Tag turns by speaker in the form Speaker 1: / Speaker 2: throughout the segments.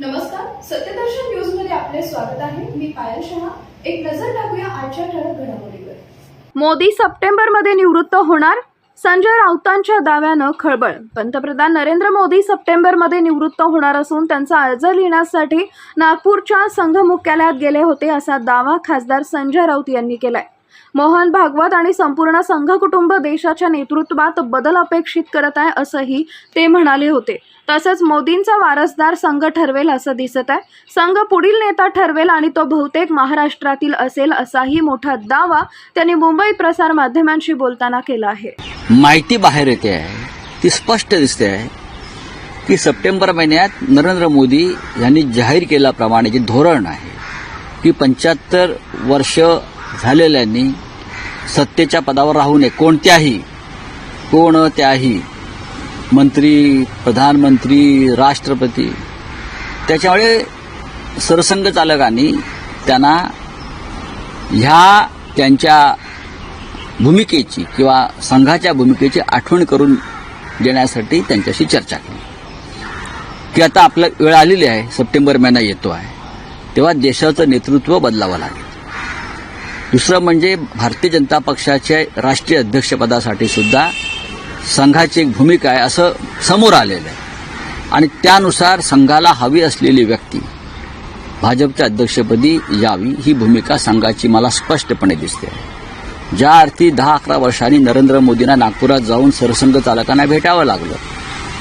Speaker 1: नमस्कार सत्यदर्शन न्यूजमध्ये आपले स्वागत आहे. मी पायल शहा. एक नजर टाकूया आजच्या ठळक घडामोडीवर.
Speaker 2: मोदी सप्टेंबरमध्ये निवृत्त होणार? संजय राऊतांच्या दाव्यानं खळबळ. पंतप्रधान नरेंद्र मोदी सप्टेंबरमध्ये निवृत्त होणार असून त्यांचा अर्ज लिहिण्यासाठी नागपूरच्या संघ मुख्यालयात गेले होते असा दावा खासदार संजय राऊत यांनी केलाय. मोहन भागवत आणि संपूर्ण संघ कुटुंब देशाच्या नेतृत्वात बदल अपेक्षित करत आहे असंही ते म्हणाले होते. तसंच मोदींचा वारसदार संघ ठरवेल असं दिसत आहे. संघ पुढील नेता ठरवेल आणि तो बहुतेक महाराष्ट्रातील असेल असाही मोठा दावा त्यांनी मुंबई प्रसार माध्यमांशी बोलताना केला आहे.
Speaker 3: माहिती बाहेर येते आहे. ती स्पष्ट दिसते आहे की सप्टेंबर महिन्यात नरेंद्र मोदी यांनी जाहीर केल्याप्रमाणे जे धोरण आहे की पंच्याहत्तर वर्ष झालेल्यांनी सत्तेच्या पदावर राहू नये. कोणत्याही कोणत्याही मंत्री प्रधानमंत्री राष्ट्रपती त्याच्यामुळे सरसंघचालकांनी त्यांना ह्या त्यांच्या भूमिकेची किंवा संघाच्या भूमिकेची आठवण करून देण्यासाठी त्यांच्याशी चर्चा केली. की आता आपलं वेळ आलेली आहे सप्टेंबर महिना येतो आहे. तेव्हा देशाचं नेतृत्व बदलावं लागेल. दुसरं म्हणजे भारतीय जनता पक्षाच्या राष्ट्रीय अध्यक्षपदासाठी सुद्धा संघाची एक भूमिका आहे असं समोर आलेलं आहे. आणि त्यानुसार संघाला हवी असलेली व्यक्ती भाजपच्या अध्यक्षपदी यावी ही भूमिका संघाची मला स्पष्टपणे दिसते. ज्या अर्थी दहा अकरा वर्षांनी नरेंद्र मोदींना नागपुरात जाऊन सरसंघ चालकांना भेटावं लागलं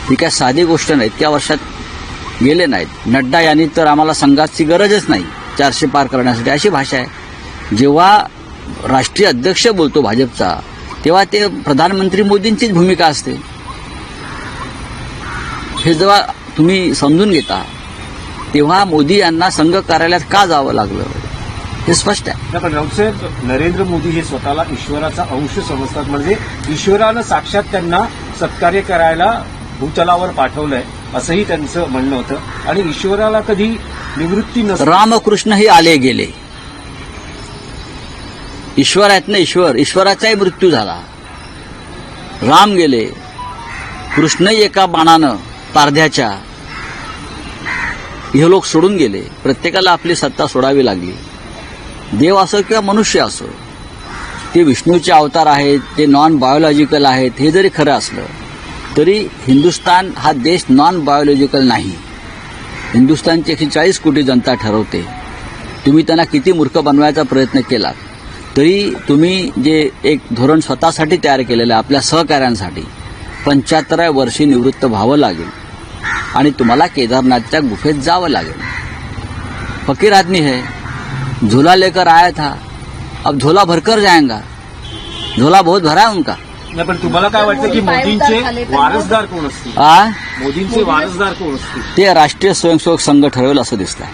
Speaker 3: ही काय साधी गोष्ट नाही त्या वर्षात गेले नाहीत. नड्डा यांनी तर आम्हाला संघाची गरजच नाही चारशे पार करण्यासाठी अशी भाषा आहे. जेव्हा राष्ट्रीय अध्यक्ष बोलतो भाजपचा तेव्हा ते प्रधानमंत्री मोदींचीच भूमिका असते. हे जेव्हा तुम्ही समजून घेता तेव्हा मोदी यांना संघ कार्यालयात का जावं लागलं? हे स्पष्ट आहे.
Speaker 4: पण राऊतसाहेब नरेंद्र मोदी हे स्वतःला ईश्वराचा अंश समजतात. म्हणजे ईश्वरानं साक्षात त्यांना सत्कार्य करायला भूतलावर पाठवलंय असंही त्यांचं म्हणणं होतं. आणि ईश्वराला कधी निवृत्ती नसते
Speaker 3: रामकृष्णही आले गेले. ईश्वर आहेत ना ईश्वर. ईश्वराचाही मृत्यू झाला. राम गेले. कृष्णही एका बाणानं पारध्याच्या हे लोक सोडून गेले. प्रत्येकाला आपली सत्ता सोडावी लागली. देव असो किंवा मनुष्य असो ते विष्णूचे अवतार आहेत ते नॉन बायोलॉजिकल आहेत हे जरी खरं असलं तरी हिंदुस्तान हा देश नॉन बायोलॉजिकल नाही. हिंदुस्तानची एकशे चाळीस कोटी जनता ठरवते. तुम्ही त्यांना किती मूर्ख बनवायचा प्रयत्न केलात? तरी तुम्ही जे एक धोरण स्वतःसाठी तयार केलेलं आहे आपल्या सहकाऱ्यांसाठी पंच्याहत्तराव्या वर्षी निवृत्त व्हावं लागेल. आणि तुम्हाला केदारनाथच्या गुफेत जावं लागेल. फकीर आदमी है. झोला लेकर आया था. अब झोला भरकर जाएगा झोला बहुत भरा है उनका.
Speaker 4: नाही पण तुम्हाला काय वाटतं की मोदींचे वारसदार कोण असतील?
Speaker 3: आ?
Speaker 4: मोदींचे वारसदार कोण असतील?
Speaker 3: ते राष्ट्रीय स्वयंसेवक संघ ठरवेल असं दिसतंय.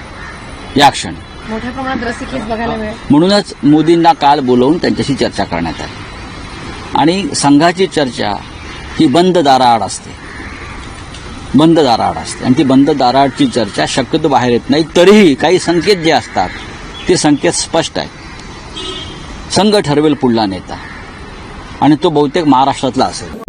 Speaker 3: या क्षणी.
Speaker 2: मोठ्या प्रमाणात रसिकीच बघायला मिळेल.
Speaker 3: म्हणूनच मोदींना काल बोलवून त्यांच्याशी चर्चा करण्यात आली. आणि संघाची चर्चा ही बंद दाराआड असते. बंद दाराआड असते. आणि ती बंद दाराआडची चर्चा शक्यतो बाहेर येत नाही. तरीही काही संकेत जे असतात ते संकेत स्पष्ट आहेत. संघ ठरवेल पुढला नेता. आणि तो बहुतेक महाराष्ट्रातला असेल.